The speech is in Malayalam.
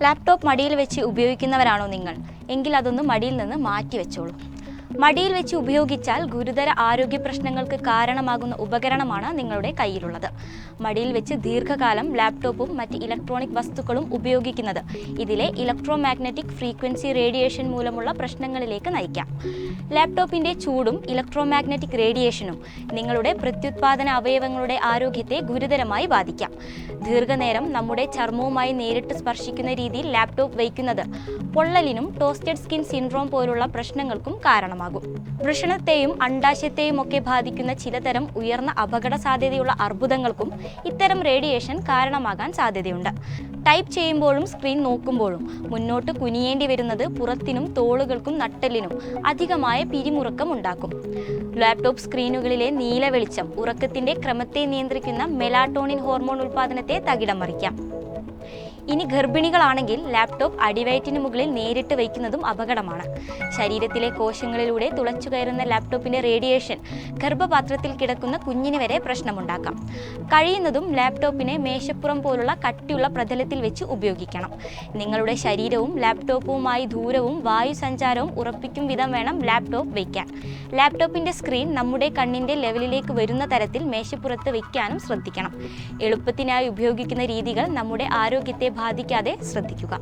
ലാപ്ടോപ്പ് മടിയിൽ വെച്ച് ഉപയോഗിക്കുന്നവരാണോ നിങ്ങൾ? എങ്കിൽ അതൊന്ന് മടിയിൽ നിന്ന് മാറ്റി വെച്ചോളൂ മടിയിൽ വെച്ച് ഉപയോഗിച്ചാൽ ഗുരുതര ആരോഗ്യ പ്രശ്നങ്ങൾക്ക് കാരണമാകുന്ന ഉപകരണമാണ് നിങ്ങളുടെ കയ്യിലുള്ളത്. മടിയിൽ വെച്ച് ദീർഘകാലം ലാപ്ടോപ്പും മറ്റ് ഇലക്ട്രോണിക് വസ്തുക്കളും ഉപയോഗിക്കുന്നത് ഇതിലെ ഇലക്ട്രോ മാഗ്നറ്റിക് ഫ്രീക്വൻസി റേഡിയേഷൻ മൂലമുള്ള പ്രശ്നങ്ങളിലേക്ക് നയിക്കാം. ലാപ്ടോപ്പിന്റെ ചൂടും ഇലക്ട്രോ മാഗ്നറ്റിക് റേഡിയേഷനും നിങ്ങളുടെ പ്രത്യുത്പാദന അവയവങ്ങളുടെ ആരോഗ്യത്തെ ഗുരുതരമായി ബാധിക്കാം. ദീർഘനേരം നമ്മുടെ ചർമ്മവുമായി നേരിട്ട് സ്പർശിക്കുന്ന രീതിയിൽ ലാപ്ടോപ്പ് വയ്ക്കുന്നത് പൊള്ളലിനും ടോസ്റ്റഡ് സ്കിൻ സിൻഡ്രോം പോലുള്ള പ്രശ്നങ്ങൾക്കും കാരണമാകും വൃഷണത്തെയും അണ്ടാശയത്തെയും ഒക്കെ ബാധിക്കുന്ന ചിലതരം ഉയർന്ന അപകട സാധ്യതയുള്ള അർബുദങ്ങൾക്കും ഇത്തരം റേഡിയേഷൻ കാരണമാകാൻ സാധ്യതയുണ്ട്. ടൈപ്പ് ചെയ്യുമ്പോഴും സ്ക്രീൻ നോക്കുമ്പോഴും മുന്നോട്ട് കുനിയേണ്ടി വരുന്നത് പുറത്തിനും തോളുകൾക്കും നട്ടലിനും അധികമായ പിരിമുറുക്കം ഉണ്ടാക്കും. ലാപ്ടോപ്പ് സ്ക്രീനുകളിലെ നീല വെളിച്ചം ഉറക്കത്തിന്റെ ക്രമത്തെ നിയന്ത്രിക്കുന്ന മെലാട്ടോണിൻ ഹോർമോൺ ഉൽപ്പാദനത്തെ തകിടം മറിക്കാം. ഇനി ഗർഭിണികളാണെങ്കിൽ ലാപ്ടോപ്പ് അടിവയറ്റിന് മുകളിൽ നേരിട്ട് വയ്ക്കുന്നതും അപകടമാണ്. ശരീരത്തിലെ കോശങ്ങളിലൂടെ തുളച്ചു കയറുന്ന ലാപ്ടോപ്പിന്റെ റേഡിയേഷൻ ഗർഭപാത്രത്തിൽ കിടക്കുന്ന കുഞ്ഞിന് വരെ പ്രശ്നമുണ്ടാക്കാം. കഴിയുന്നതും ലാപ്ടോപ്പിനെ മേശപ്പുറം പോലുള്ള കട്ടിയുള്ള പ്രതലത്തിൽ വെച്ച് ഉപയോഗിക്കണം. നിങ്ങളുടെ ശരീരവും ലാപ്ടോപ്പുമായി ദൂരവും വായു സഞ്ചാരവും ഉറപ്പിക്കും വിധം വേണം ലാപ്ടോപ്പ് വയ്ക്കാൻ. ലാപ്ടോപ്പിന്റെ സ്ക്രീൻ നമ്മുടെ കണ്ണിന്റെ ലെവലിലേക്ക് വരുന്ന തരത്തിൽ മേശപ്പുറത്ത് വയ്ക്കാനും ശ്രദ്ധിക്കണം. എളുപ്പത്തിനായി ഉപയോഗിക്കുന്ന രീതികൾ നമ്മുടെ ആരോഗ്യത്തെ ബാധിക്കാതെ ശ്രദ്ധിക്കുക